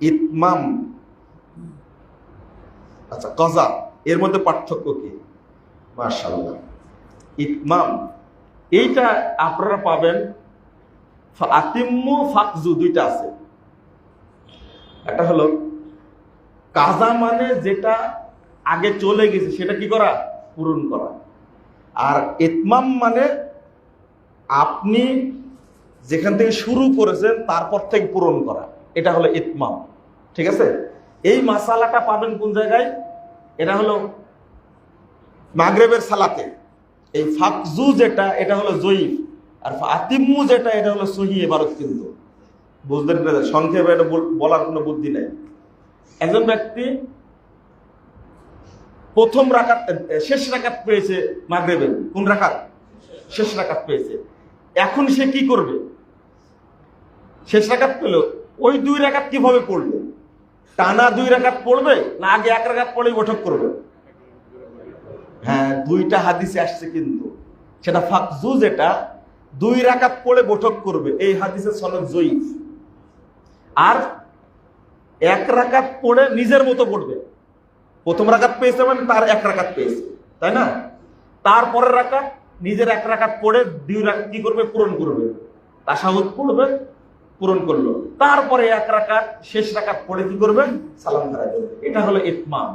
ইতমাম। আচ্ছা কজা এর মধ্যে পার্থক্য কি? মার্শাল্লাহ ইতমাম, এইটা আপনারা পাবেন। আতিম্মু ফাকজু, দুইটা আছে। একটা হলো, কাজা মানে যেটা আগে চলে গেছে, সেটা কি করা? পূরণ করা। আর ইতমাম মানে আপনি যেখান থেকে শুরু করেছেন, তারপর থেকে পূরণ করা। এটা হলো ইতমাম। ঠিক আছে? এই মাসালাটা পাবেন কোন জায়গায়? এটা হলো মাগরেবের সালাতে। এই ফাকজু যেটা, এটা হলো জয়ীফ। আর আতিম্মু যেটা, এটা হলো সহি এবারত কিন্তু। বুঝলেন সংক্ষেপে এটা বলার কোনো বুদ্ধি নাই। একজন ব্যক্তি প্রথম রাকাত শেষ রাকাত পেয়েছে মাগরেবের কোন রাকাত? শেষ রাকাত পেয়েছে। এখন সে কি করবে? শেষ রাকাত পেল। ওই দুই রাকাত কীভাবে পড়বে? টানা দুই রাকাত পড়বে না আগে এক রাকাত পড়েই বৈঠক করবে? হ্যাঁ দুইটা হাদিসে আসছে কিন্তু। সেটা ফাকজু যেটা, দুই রাকাত পড়ে বৈঠক করবে। এই হাদিসের সনদ জয়ীফ। আর এক রাকাত পড়ে নিজের মতো পড়বে। প্রথম রাকাত পেয়েছে মানে তার এক রাকাত পেয়েছে, তাই না? তারপরের রাকাত নিজের এক রাকাত পড়ে দুই রাকাত কি করবে? পূরণ করবে। তাসাহুদ পড়বে পূরণ করল। তারপরে এক রাকাত শেষ রাকাত পড়ে কি করবে? সালাম দাঁড়াবে এটা হলো ইতমাম।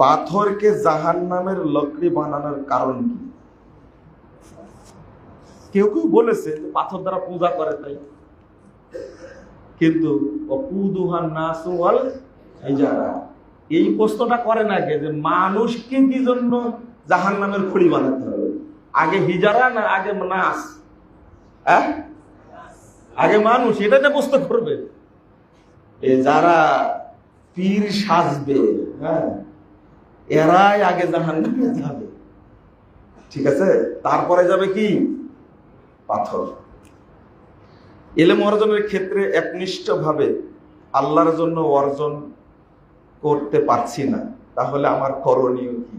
পাথরকে জাহান নামের লকড়ি বানানোর কারণ কি? কেউ কেউ বলেছে যে পাথর দ্বারা পূজা করে তাই। কিন্তু এই প্রশ্নটা করে না কে? যে মানুষকে কি জন্য জাহান নামের খড়ি বানাতে হবে? আগে হিজারা না আগে নাস? হ্যাঁ? আগে মানুষ, এটা যে প্রশ্ন করবে। এ যারা পীর সাজবে হ্যাঁ এরাই আগে জাহান যাবে। ঠিক আছে? তারপরে যাবে কি? পাথর। এলেম অর্জনের ক্ষেত্রে একনিষ্ঠভাবে আল্লাহর জন্য অর্জন করতে পারছি না। তাহলে আমার করণীয় কি?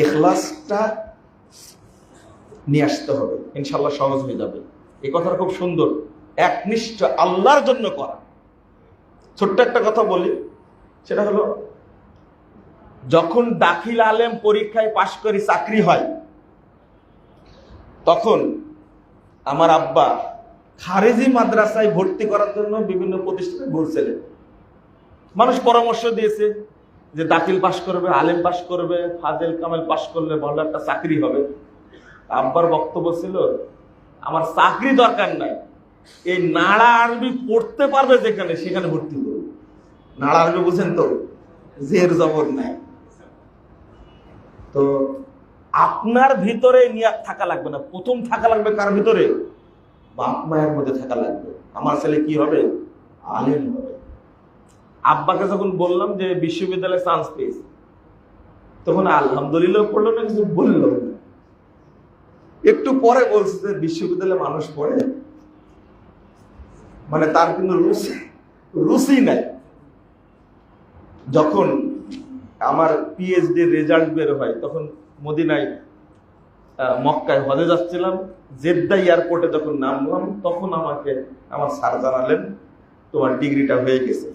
এখলাসটা নিয়ে আসতে হবে। ইনশাল্লাহ সহজ হয়ে যাবে। এ কথাটা খুব সুন্দর। একনিষ্ঠ আল্লাহর জন্য করা। ছোট্ট একটা কথা বলি। সেটা হলো, যখন দাখিল আলেম পরীক্ষায় পাশ করি চাকরি হয়, তখন আমার আব্বা খারেজি মাদ্রাসায় ভর্তি করার জন্য বিভিন্ন প্রতিষ্ঠানে ঘুরছিলেন মানুষ পরামর্শ দিয়েছে যে দাখিল পাশ করবে, আলেম পাশ করবে, ফাজেল কামেল পাশ করলে ভালো একটা চাকরি হবে। আব্বার বক্তব্য ছিল, আমার চাকরি দরকার নাই। এই নাড়া আরবি পড়তে পারবে যেখানে, সেখানে ভর্তি করবে। নাড়া আরবি বুঝেন তো, জের জবর নাই। তো আপনার ভিতরে নিয়াত থাকা লাগবে না। প্রথম থাকা লাগবে কার ভিতরে? বাপ মায়ের মধ্যে থাকা লাগবে। আমার ছেলে কি হবে? আলেম হবে। আব্বাকে যখন বললাম যে বিশ্ববিদ্যালয়ে চান্স পেয়েছি, তখন আলহামদুলিল্লাহ পড়ল না, কিছু বলল না। একটু পরে বলছে যে বিশ্ববিদ্যালয়ে মানুষ পড়ে। মানে তার কিন্তু রুচি রুচি নাই। যখন আমার পিএইচডির রেজাল্ট বের হয়, তখন মদিনায় মক্কায় হজে যাচ্ছিলাম। জেদ্দা এয়ারপোর্টে যখন নামলাম, তখন আমাকে আমার স্যার জানালেন, তোমার ডিগ্রিটা হয়ে গেছে।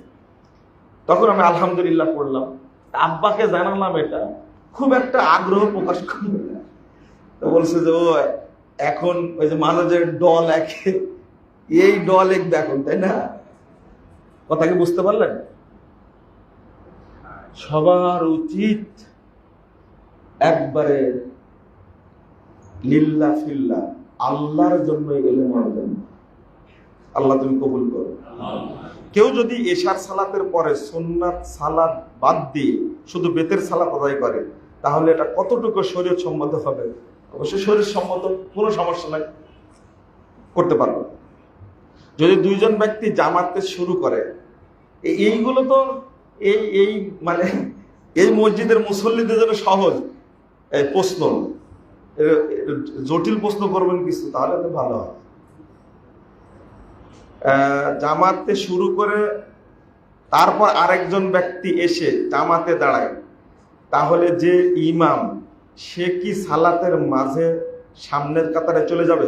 তখন আমি আলহামদুলিল্লাহ পড়লাম। আব্বাকে জানালাম এটা। খুব একটা আগ্রহ প্রকাশ করল না। তো বলছে যে, ও, এখন ওই যে মানুষের ডল একে এই ডল এক দেখুন তাই না? কথা কি বুঝতে পারলেন? সবার উচিত একবারে লিল্লা ফিল্লা, আল্লাহর জন্য এলেম অর্জন আল্লাহ তুমি কবুল করো। কেউ যদি এশার সালাতের পরে সুন্নাত সালাদ বাদ দিয়ে শুধু বেতের সালাত আদায় করে, তাহলে এটা কতটুকু শরীর সম্মত হবে? অবশ্যই শরীর সম্মত কোনো সমস্যা নাই, করতে পারবে। যদি দুইজন ব্যক্তি জামাতে শুরু করে এইগুলো তো এই এই মানে এই মসজিদের মুসল্লিদের জন্য সহজ প্রশ্ন। জটিল প্রশ্ন করবেন কিছু, তাহলে তো ভালো হয়। জামাতে শুরু করে তারপর আরেকজন ব্যক্তি এসে জামাতে দাঁড়ায়, তাহলে যে ইমাম সে কি সালাতের মাঝে সামনের কাতারে চলে যাবে?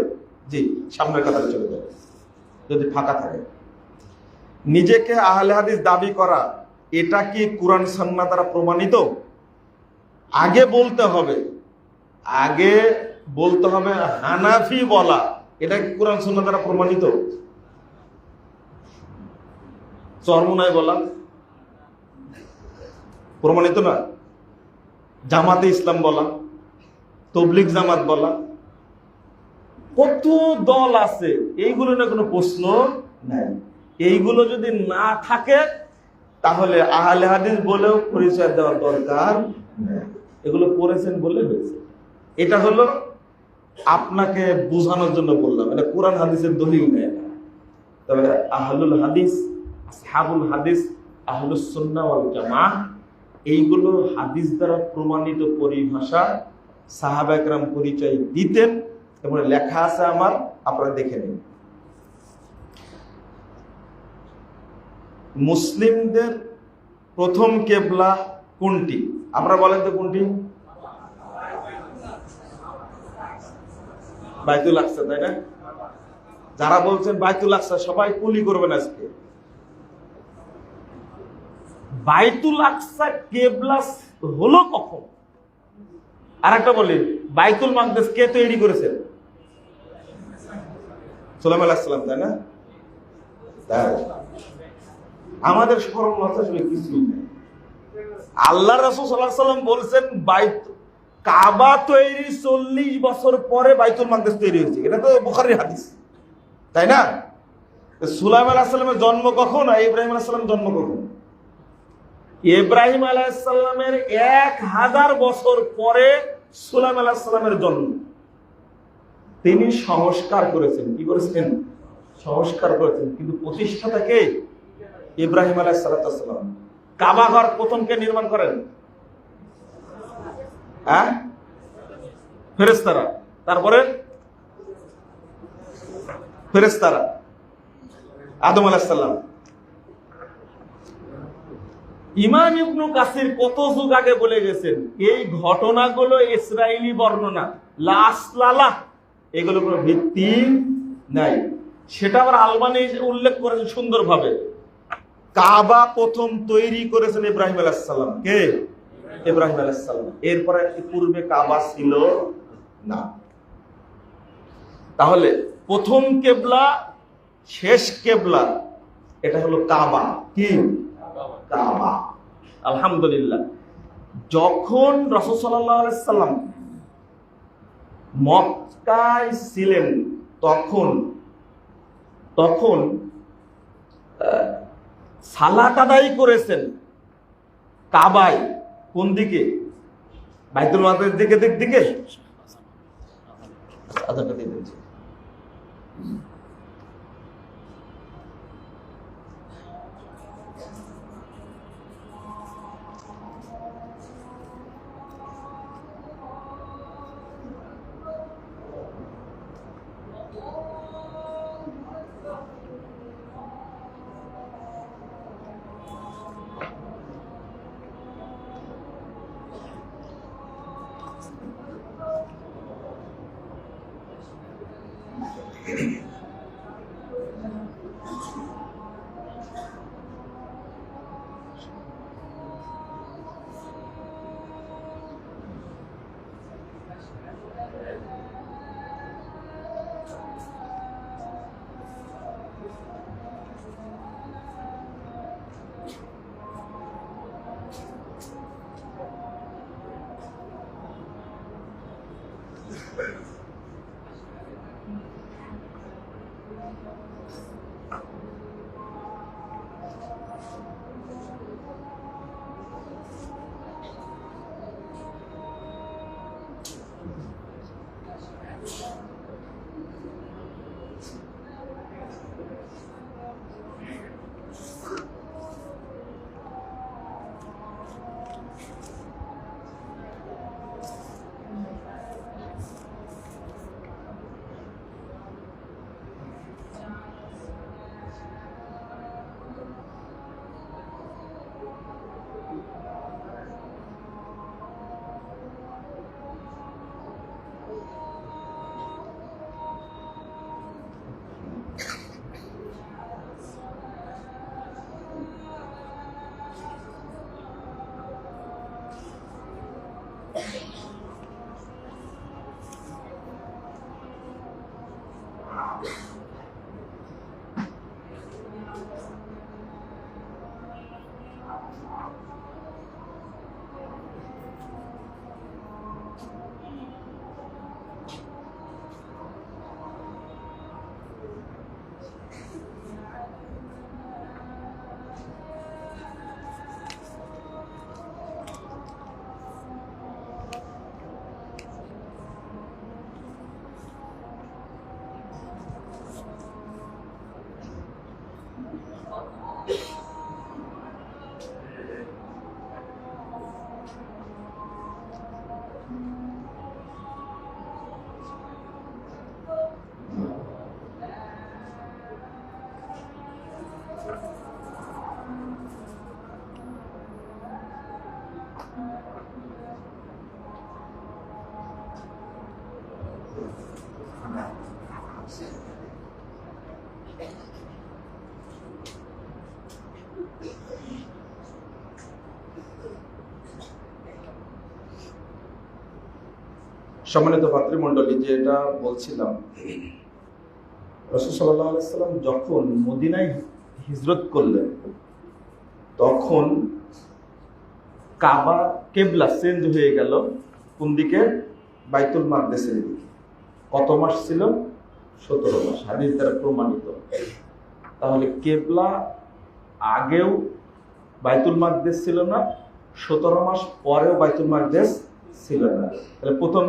জি, সামনের কাতারে চলে যাবে। যদি ফাঁকা থাকে। নিজেকে আহলে হাদিস দাবি করা, এটা কি কোরআন সন্না দ্বারা প্রমাণিত? আগে বলতে হবে। আগে বলতে হবে হানাফি বলা, এটা কি কোরআন সন্না দ্বারা প্রমাণিত? চরমুনায় বলা। প্রমাণিত না? জামাতে ইসলাম বলা। তবলিক জামাত বলা। কত দল আছে? এইগুলো না কোনো প্রশ্ন এইগুলো যদি না থাকে, তাহলে আহলে হাদিস বলেও পরিচয় দেওয়ার দরকার এগুলো পড়েছেন বলে হয়েছে। এটা হলো আপনাকে বোঝানোর জন্য বললাম। এটা কোরআন হাদিসের দলিল নেয় এটা। তবে আহলুল হাদিস, আসহাবুল হাদিস, আহলুস সুন্নাহ ওয়াল জামাহ, এইগুলো হাদিস দ্বারা প্রমাণিত পরিভাষা সাহাবা একরাম পরিচয় দিতেন এবং লেখা আছে আমার, আপনারা দেখে নিন। মুসলিমদের প্রথম কেবলা কোনটি? আমরা বলেন তো কোনটি? বাইতুল আকসা, তাই না? যারা বলছেন বাইতুল আকসা, সবাই কুলি করবেন আজকে। বাইতুল আকসা কেবলা হলো কখন? আর একটা বলি, বাইতুল মাকদেস কে তৈরি করেছেন সোলাম আলাহিসাল্লাম তাই না? তাই। আমাদের স্মরণ আসলে কিছুই নেই। আল্লাহ রাসূল আলাইহি সাল্লাম বলছেন, বাইত, কাবা তৈরি চল্লিশ বছর পরে বাইতুল মাকদেস তৈরি হয়েছে। এটা তো বুখারীর হাদিস, তাই না? সুলাইম আলাহিসাল্লামের জন্ম কখন আর ইব্রাহিম আলাহিসাল্লামের জন্ম কখন? ইব্রাহিম আলাহিসাল্লামের এক হাজার বছর পরে সুলাইম আলাহিসাল্লামের জন্ম। তিনি সংস্কার করেছেন। কি করেছেন? সংস্কার করেছেন। কিন্তু প্রতিষ্ঠাতা কে? ইব্রাহিম আলাইসালাম কাবা ঘর প্রথম কে নির্মাণ করেন? হ্যাঁ? ফেরেস্তারা তারপরে? ফেরেস্তারা আদম আলাহিসাল্লাম ইমাম ইবনু কাসির কত যুগ আগে বলে গেছেন, এই ঘটনাগুলো ইসরায়েলি বর্ণনা, লাসলালা এগুলো কোনো ভিত্তি নাই। সেটা আবার আলবানি উল্লেখ করেছে সুন্দরভাবে। কাবা প্রথম তৈরি করেছেন ইব্রাহিম আলাইসাল্লাম কে? ইব্রাহিম আলাইসাল্লাম এরপরে পূর্বে কাবা ছিল না। তাহলে প্রথম কেবলা, শেষ কেবলা, এটা হলো কাবা। কি? কাবা। আলহামদুলিল্লাহ। যখন রসদ সাল্লাম মক্কায় ছিলেন, তখন তখন সালাত আদায় করেছেন কাবায়, কোন দিকে? বাইতুল মাদের দিকে, দিক দিকে? আধারটা দিয়ে সম্মানিত ভাতৃমণ্ডলী, যেটা বলছিলাম আলাইসাল্লাম যখন মদিনায় হিজরত করলেন, তখন কাবা কেবলা চেঞ্জ হয়ে গেল কোন দিকে? বাইতুল মাকদেসের দিকে। কত মাস ছিল? সতেরো মাস। হাদিস দ্বারা প্রমাণিত। তাহলে কেবলা আগেও বাইতুল মাকদেস ছিল না, সতেরো মাস পরেও বাইতুল মাকদেস ছিল না। তাহলে প্রথম